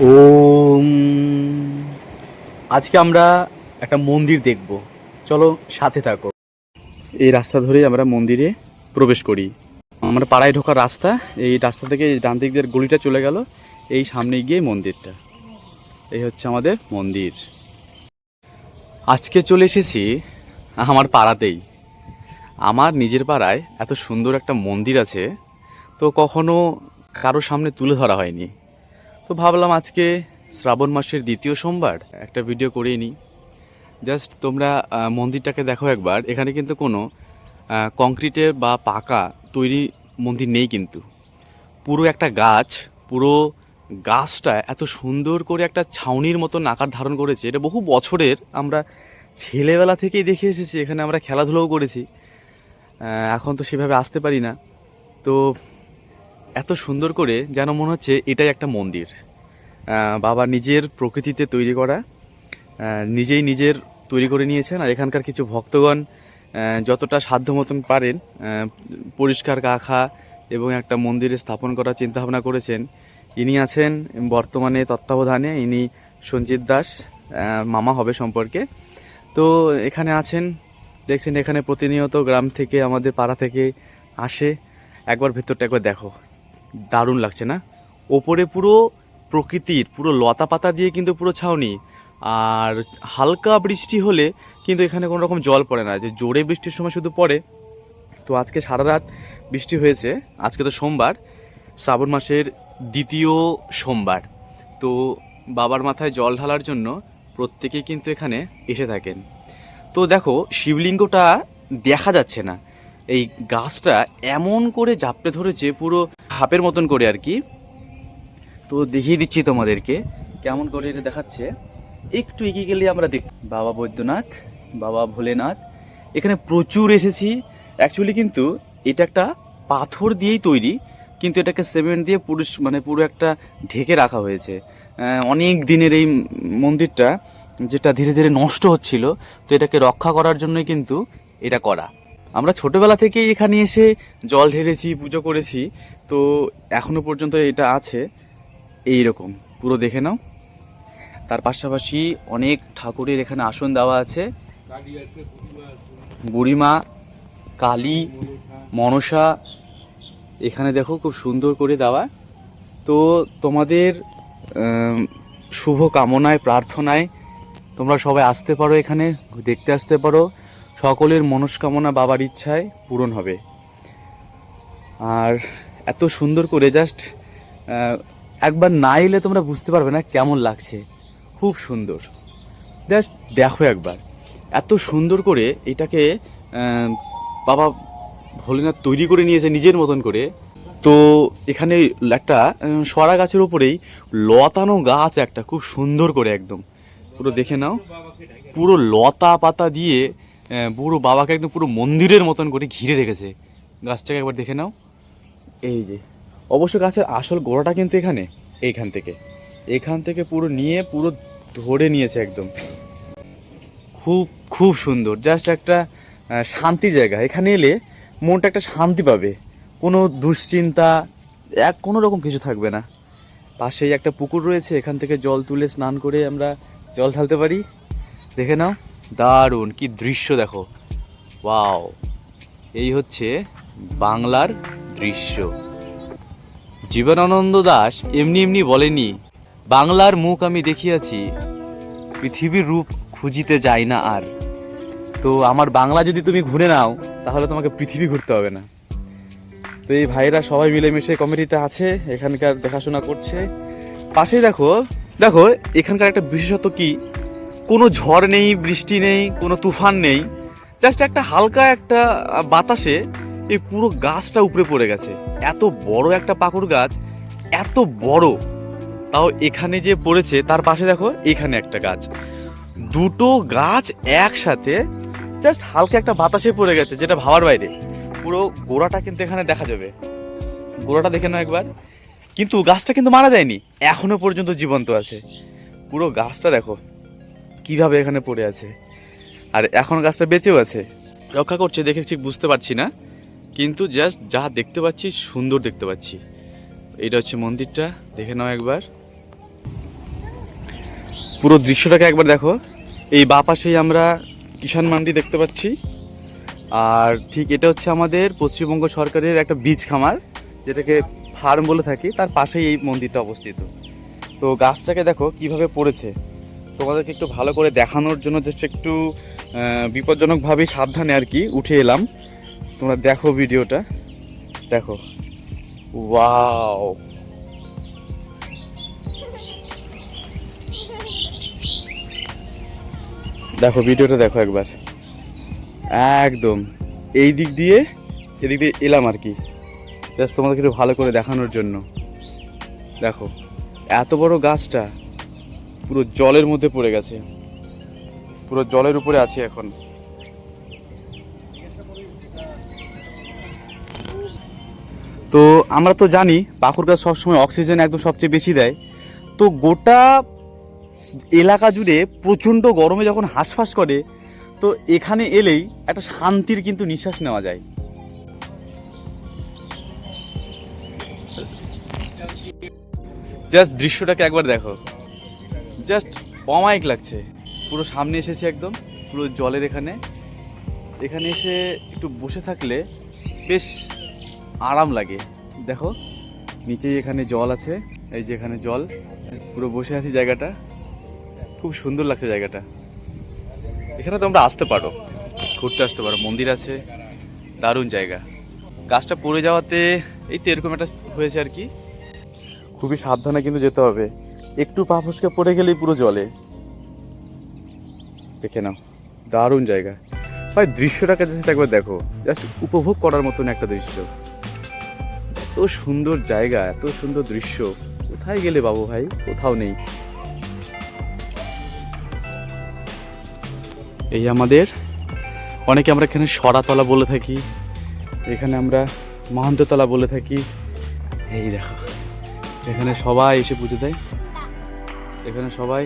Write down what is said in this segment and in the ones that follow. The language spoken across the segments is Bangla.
ওম। আজকে আমরা একটা মন্দির দেখব। চলো সাথে থাকো। এই রাস্তা ধরেই আমরা মন্দিরে প্রবেশ করি। আমরা পাড়ায় ঢোকার রাস্তা, এই রাস্তা থেকে ডান দিক দিয়ে গলিটা চলে গেল, এই সামনে গিয়ে মন্দিরটা। এই হচ্ছে আমাদের মন্দির। আজকে চলে এসেছি আমার পাড়াতেই। আমার নিজের পাড়ায় এত সুন্দর একটা মন্দির আছে, তো কখনো কারও সামনে তুলে ধরা হয়নি। তো ভাবলাম আজকে শ্রাবণ মাসের দ্বিতীয় সোমবার একটা ভিডিও করেই নিই। জাস্ট তোমরা মন্দিরটাকে দেখো একবার। এখানে কিন্তু কোনো কংক্রিটের বা পাকা তৈরি মন্দির নেই কিন্তু। পুরো একটা গাছ, পুরো গাছটা এত সুন্দর করে একটা ছাউনির মতন আকার ধারণ করেছে। এটা বহু বছরের আমরা ছেলেবেলা থেকেই দেখে এসেছি। এখানে আমরা খেলাধুলাও করেছি। এখন তো সেভাবে আসতে পারি না। তো এত সুন্দর করে যেন মনে হচ্ছে এটাই একটা মন্দির। বাবা নিজের প্রকৃতিতে তৈরি করা নিজেই নিজের তৈরি করে নিয়েছেন আর এখানকার কিছু ভক্তগণ যতটা সাধ্য মতন পারেন পরিষ্কার রাখা এবং একটা মন্দিরে স্থাপন করার চিন্তাভাবনা করেছেন। ইনি আছেন বর্তমানে তত্ত্বাবধানে, ইনি সঞ্জিত দাস মামা হবে সম্পর্কে। তো এখানে আছেন, দেখছেন এখানে প্রতিনিয়ত গ্রাম থেকে আমাদের পাড়া থেকে আসে। একবার ভেতরটা একবার দেখো। দারুণ লাগছে না? ওপরে পুরো প্রকৃতির, পুরো লতা পাতা দিয়ে কিন্তু পুরো ছাউনি। আর হালকা বৃষ্টি হলে কিন্তু এখানে কোনো রকম জল পড়ে না। যে জোরে বৃষ্টির সময় শুধু পড়ে। তো আজকে সারা রাত বৃষ্টি হয়েছে। আজকে তো সোমবার। শ্রাবণ মাসের দ্বিতীয় সোমবার। তো বাবার মাথায় জল ঢালার জন্য প্রত্যেকেই কিন্তু এখানে এসে থাকেন। তো দেখো, শিবলিঙ্গটা দেখা যাচ্ছে না। এই গাছটা এমন করে জাপটে ধরেছে, পুরো হাপের মতন করে আর কি। তো দেখিয়ে দিচ্ছি তোমাদেরকে কেমন করে এটা দেখাচ্ছে। একটু এগিয়ে গেলে আমরা দেখ বাবা বৈদ্যনাথ, বাবা ভোলেনাথ, এখানে প্রচুর এসেছি। অ্যাকচুয়ালি কিন্তু এটা একটা পাথর দিয়েই তৈরি, কিন্তু এটাকে সিমেন্ট দিয়ে পুরো মানে পুরো একটা ঢেকে রাখা হয়েছে। অনেক দিনের এই মন্দিরটা যেটা ধীরে ধীরে নষ্ট হচ্ছিল, তো এটাকে রক্ষা করার জন্যই কিন্তু এটা করা। আমরা ছোটবেলা থেকেই এখানে এসে জল ঢেলেছি, পুজো করেছি, তো এখনও পর্যন্ত এটা আছে। এই রকম পুরো দেখে নাও। তার পাশাপাশি অনেক ঠাকুরের এখানে আসন দেওয়া আছে। বুড়িমা, কালী, মনসা, এখানে দেখো খুব সুন্দর করে দেওয়া। তো তোমাদের শুভ কামনায় প্রার্থনায় তোমরা সবাই আসতে পারো এখানে, দেখতে আসতে পারো। সকলের মনস্কামনা বাবার ইচ্ছায় পূরণ হবে। আর এত সুন্দর করে জাস্ট একবার না এলে তোমরা বুঝতে পারবে না কেমন লাগছে। খুব সুন্দর। জাস্ট দেখো একবার। এত সুন্দর করে এটাকে বাবা ভোলেনাথ তৈরি করে নিয়েছে নিজের মতন করে। তো এখানে একটা সরা গাছের ওপরেই লতানো গাছ একটা, খুব সুন্দর করে একদম। পুরো দেখে নাও। পুরো লতা পাতা দিয়ে পুরো বাবাকে একদম পুরো মন্দিরের মতন করে ঘিরে রেখেছে। গাছটাকে একবার দেখে নাও। এই যে অবশ্য গাছের আসল গোড়াটা কিন্তু এখানে এইখান থেকে। এখান থেকে পুরো নিয়ে পুরো ধরে নিয়েছে একদম। খুব খুব সুন্দর। জাস্ট একটা আহ, শান্তির জায়গা। এখানে এলে মনটা একটা শান্তি পাবে। কোনো দুশ্চিন্তা এক কোনো রকম কিছু থাকবে না। পাশেই একটা পুকুর রয়েছে। এখান থেকে জল তুলে স্নান করে আমরা জল ঢালতে পারি। দেখে নাও। দারুণ, কি দৃশ্য দেখো। ওয়াও, এই হচ্ছে বাংলার দৃশ্য। জীবনানন্দ দাস এমনি এমনি বলেনি, বাংলার মুখ আমি দেখিয়াছি, পৃথিবীর রূপ খুঁজিতে যাই না আর। তো আমার বাংলা যদি তুমি ঘুরে নাও, তাহলে তোমাকে পৃথিবী ঘুরতে হবে না। তো এই ভাইরা সবাই মিলেমিশে কমিটিতে আছে, এখানকার দেখাশোনা করছে। পাশেই দেখো দেখো, এখানকার একটা বিশেষত্ব কি? কোনো ঝড় নেই, বৃষ্টি নেই, কোনো তুফান নেই জাস্ট একটা হালকা একটা বাতাসে এই পুরো গাছটা উপরে পড়ে গেছে। এত বড় একটা পাকুড় গাছ, এত বড়। তাও এখানে যে পড়েছে, তার পাশে দেখো, এখানে একটা গাছ। দুটো গাছ একসাথে জাস্ট হালকা একটা বাতাসে পড়ে গেছে, যেটা ভাবার বাইরে। পুরো গোড়াটা কিন্তু এখানে দেখা যাবে। গোড়াটা দেখে নাও একবার। কিন্তু গাছটা কিন্তু মারা যায়নি, এখনও পর্যন্ত জীবন্ত আছে। পুরো গাছটা দেখো। কীভাবে এখানে পড়ে আছে? আর এখন গাছটা বেঁচেও আছে? রক্ষা করছে দেখে ঠিক বুঝতে পারছি না, কিন্তু জাস্ট যা দেখতে পাচ্ছি, সুন্দর দেখতে পাচ্ছি। এটা হচ্ছে মন্দিরটা, দেখে নাও একবার। পুরো দৃশ্যটাকে একবার দেখো। এই বা পাশেই আমরা কিষাণ মান্ডি দেখতে পাচ্ছি। আর ঠিক এটা হচ্ছে আমাদের পশ্চিমবঙ্গ সরকারের একটা বীজ খামার, যেটাকে ফার্ম বলে থাকি, তার পাশেই এই মন্দিরটা অবস্থিত। তো গাছটাকে দেখো, কীভাবে পড়েছে। তোমাদেরকে একটু ভালো করে দেখানোর জন্য জাস্ট একটু আহ, বিপজ্জনকভাবে সাবধানে আর কি উঠে এলাম। তোমরা দেখো ভিডিওটা। দেখো। ওয়াও। দেখো ভিডিওটা দেখো একবার। একদম। এই দিক দিয়ে এদিক দিয়ে এলাম আর কি। জাস্ট তোমাদেরকে একটু ভালো করে দেখানোর জন্য। দেখো। এত বড় গাছটা। পুরো জলের মধ্যে পড়ে গেছে। পুরো জলের উপরে আছে এখন। তো আমরা তো জানি পাকুর গাছ সবসময় অক্সিজেন একদম সবচেয়ে বেশি দেয়। তো গোটা এলাকা জুড়ে প্রচণ্ড গরমে যখন হাঁসফাঁস করে, তো এখানে এলেই একটা শান্তির কিন্তু নিঃশ্বাস নেওয়া যায়। জাস্ট দৃশ্যটাকে একবার দেখো। জাস্ট অমায়িক লাগছে। পুরো সামনে এসেছি একদম, পুরো জলের এখানে। এখানে এসে একটু বসে থাকলে বেশ আরাম লাগে। দেখো, নিচেই এখানে জল আছে, এই যে এখানে জল। পুরো বসে আছি জায়গাটা। খুব সুন্দর লাগছে জায়গাটা। এখানে তোমরা আসতে পারো, ঘুরতে আসতে পারো, মন্দির আছে, দারুণ জায়গা। গাছটা পড়ে যাওয়াতে, এই তো এরকম একটা হয়েছে আর কি। খুবই সাবধানে কিন্তু যেতে হবে। একটু পা ফসকে পড়ে গেলেই পুরো জলে। দেখে নাও, দারুণ জায়গা। ভাই দৃশ্যটাকে জাস্ট একবার দেখো। জাস্ট উপভোগ করার মতন একটা দৃশ্য। এত সুন্দর জায়গা, এত সুন্দর দৃশ্য। কোথায় গেলে বাবু ভাই? কোথাও নেই। এই আমাদের, অনেকে আমরা এখানে সরাতলা বলে থাকি, এখানে আমরা মহান্ততলা বলে থাকি। এই দেখো, এখানে সবাই এসে পুজো দেয়। এখানে সবাই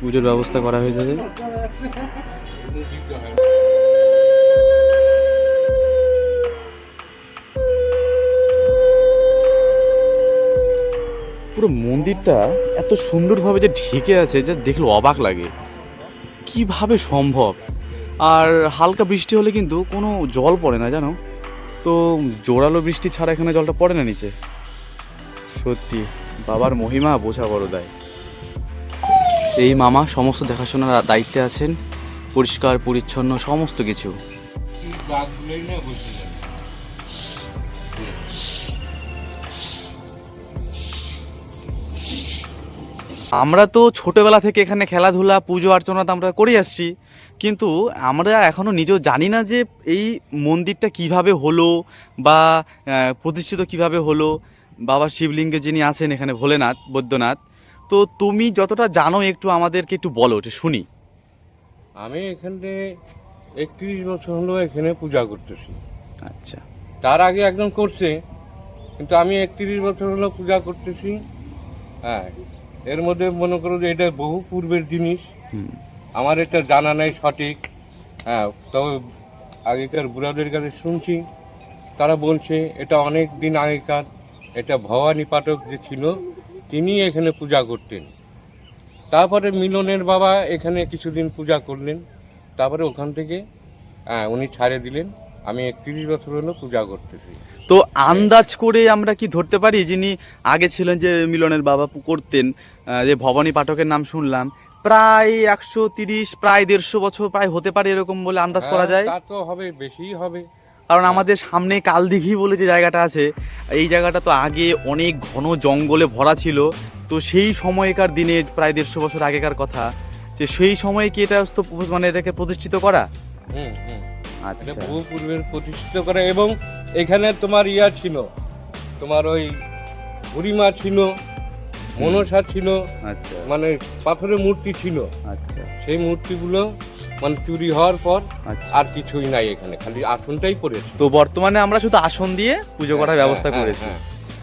পুজোর ব্যবস্থা করা হয়েছে। পুরো মন্দিরটা এত সুন্দরভাবে যে ঢেকে আছে, যা দেখলে অবাক লাগে। কীভাবে সম্ভব? আর হালকা বৃষ্টি হলে কিন্তু কোনো জল পড়ে না, জানো? তো জোরালো বৃষ্টি ছাড়া এখানে জলটা পড়ে না নিচে? সত্যি। বাবার মহিমা বোঝা বড় দেয়। এই মামা সমস্ত দেখাশোনার দায়িত্বে আছেন, পরিষ্কার, পরিচ্ছন্ন, সমস্ত কিছু। আমরা তো ছোটবেলা থেকে এখানে খেলাধুলা, পুজো, অর্চনা তো আমরা করে আসছি। কিন্তু আমরা এখনও নিজেও জানি না যে এই মন্দিরটা কীভাবে হলো বা প্রতিষ্ঠিত কীভাবে হলো। বাবা শিবলিঙ্গে যিনি আছেন এখানে ভোলেনাথ বৈদ্যনাথ তো তুমি যতটা জানো একটু আমাদেরকে একটু বলো একটু শুনি। আমি এখানে একত্রিশ বছর হলো এখানে পূজা করতেছি। আচ্ছা। তার আগে একজন করছে কিন্তু আমি একত্রিশ বছর হলো পূজা করতেছি। হ্যাঁ এর মধ্যে মনে করো যে এটা বহু পূর্বের জিনিস। আমার এটা জানা নাই সঠিক। হ্যাঁ তবে আগেকার বুড়াদের কাছে শুনছি। তারা বলছে এটা অনেক দিন আগেকার। এটা ভবানী পাঠক যে ছিল তিনি এখানে পূজা করতেন। তারপরে মিলনের বাবা এখানে কিছুদিন পূজা করলেন। তারপরে ওখান থেকে হ্যাঁ উনি ছাড়ে দিলেন। আমি একত্রিশ বছর হলো পূজা করতেছি। তো আন্দাজ করে আমরা কি ধরতে পারি যিনি আগে ছিলেন যে মিলনের বাবা করতেন যে ভবানী পাঠকের নাম শুনলাম প্রায় একশো তিরিশ প্রায় দেড়শো বছর প্রায় হতে পারে এরকম বলে আন্দাজ করা হ্যাঁ, যায়? তা তো হবে বেশিই হবে। কারণ আমাদের সামনে কালদিঘি বলে যে জায়গাটা আছে এই জায়গাটা তো আগে অনেক ঘন জঙ্গলে ভরা ছিল। তো সেই সময়কার দিনে প্রায় দেড়শো বছর আগেকার কথা। যে সেই সময়ে কি এটা তো মানে এটাকে প্রতিষ্ঠিত করা? আচ্ছা। বহু পূর্বের প্রতিষ্ঠিত করে এবং এখানে তোমার ইয়া ছিল তোমার ওই বুড়িমা ছিল মনসা ছিল আচ্ছা। মানে পাথরের মূর্তি ছিল। আচ্ছা। সেই মূর্তিগুলো মানে চুরি হওয়ার পর আচ্ছা। আর কিছুই নাই এখানে খালি আসনটাই পড়েছে। তো বর্তমানে আমরা শুধু আসন দিয়ে পুজো করার ব্যবস্থা হ্যাঁ, করেছি। হ্যাঁ।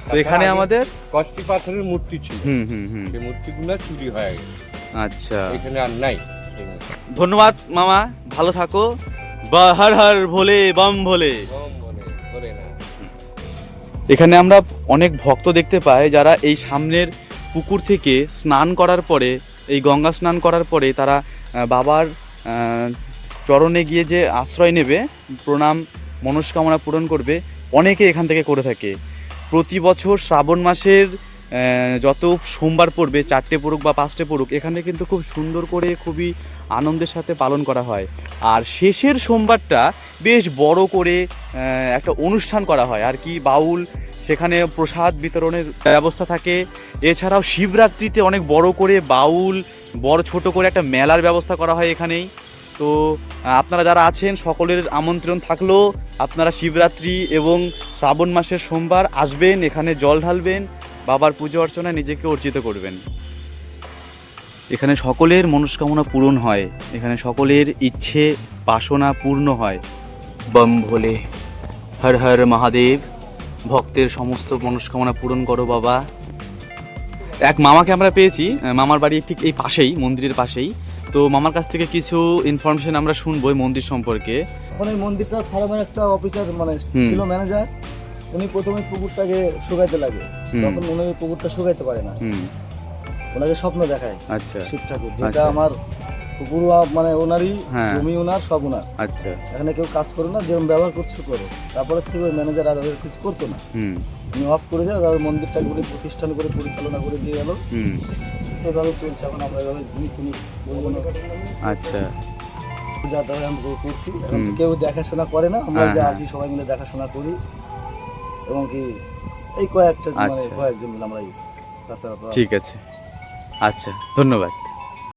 তো এখানে আমাদের কষ্টি পাথরের মূর্তি ছিল। হুম হুম হুম। সেই মূর্তিগুলো চুরি হয়ে গেছে। আচ্ছা। এখানে আর নাই। ধন্যবাদ মামা ভালো থাকো। বা হর হর ভোলে। বাম ভোলে এখানে আমরা অনেক ভক্ত দেখতে পাই যারা এই সামনের পুকুর থেকে স্নান করার পরে এই গঙ্গা স্নান করার পরে তারা বাবার চরণে গিয়ে যে আশ্রয় নেবে, প্রণাম, মনস্কামনা পূরণ করবে, অনেকে এখান থেকে করে থাকে। প্রতি বছর শ্রাবণ মাসের যত সোমবার পড়বে, চারটে পড়ুক বা পাঁচটে পড়ুক, এখানে কিন্তু খুব সুন্দর করে, খুবই আনন্দের সাথে পালন করা হয়। আর শেষের সোমবারটা বেশ বড় করে একটা অনুষ্ঠান করা হয়। আর কি বাউল, সেখানে প্রসাদ বিতরণের ব্যবস্থা থাকে। এছাড়াও শিবরাত্রিতে অনেক বড় করে বাউল বড় ছোট করে একটা মেলার ব্যবস্থা করা হয় এখানেই। তো আপনারা যারা আছেন, সকলের আমন্ত্রণ থাকল। আপনারা শিবরাত্রি এবং শ্রাবণ মাসের সোমবার আসবেন, এখানে জল ঢালবেন, বাবার পুজো অর্চনায় নিজেকে অর্জিত করবেন। এখানে সকলের মনস্কামনা পূরণ হয়। এখানে সকলের ইচ্ছে, বাসনা পূর্ণ হয়। বম ভোলে, হর হর মহাদেব, ভক্তের সমস্ত মনস্কামনা পূরণ করো বাবা। এক মামাকে আমরা পেয়েছি মামার বাড়ি ঠিক এই পাশেই মন্দিরের পাশেই। তো মামার কাছ থেকে কিছু ইনফরমেশন আমরা শুনব এই মন্দির সম্পর্কে। এখন এই মন্দিরটার ফার্মের একটা অফিসার মানে ছিল ম্যানেজার উনি প্রথমে পুকুরটাকে শুকাইতে লাগে। তখন উনি পুকুরটা শুকাইতে পারে না। ওনাকে স্বপ্ন দেখায় আচ্ছা। শিব ঠাকুর যেটা আচ্ছা। আমার পুকুর মানে ওনারই হ্যাঁ। জমি ওনার সব ওনার। আচ্ছা। এখানে কেউ কাজ করো না যেরকম ব্যবহার করছ করো। তারপরে থেকে ওই ম্যানেজার আর ওদের কিছু করতো না। হুম। উনি অফ করে দেয় তারপর মন্দিরটাকে উনি প্রতিষ্ঠান করে পরিচালনা করে দিয়ে গেল। হুম। এভাবে চলছে এখন আমরা এভাবে উনি তুমি বলব না। আচ্ছা। পূজা টুজা আমরা করছি। এখন হুম। কেউ দেখাশোনা করে না আমরা হ্যাঁ, যা হ্যাঁ। আসি সবাই মিলে দেখাশোনা করি। এবং কি এই কয়েকটা মানে আচ্ছা। কয়েকজন মিলে আমরা এই ঠিক আছে। আচ্ছা ধন্যবাদ।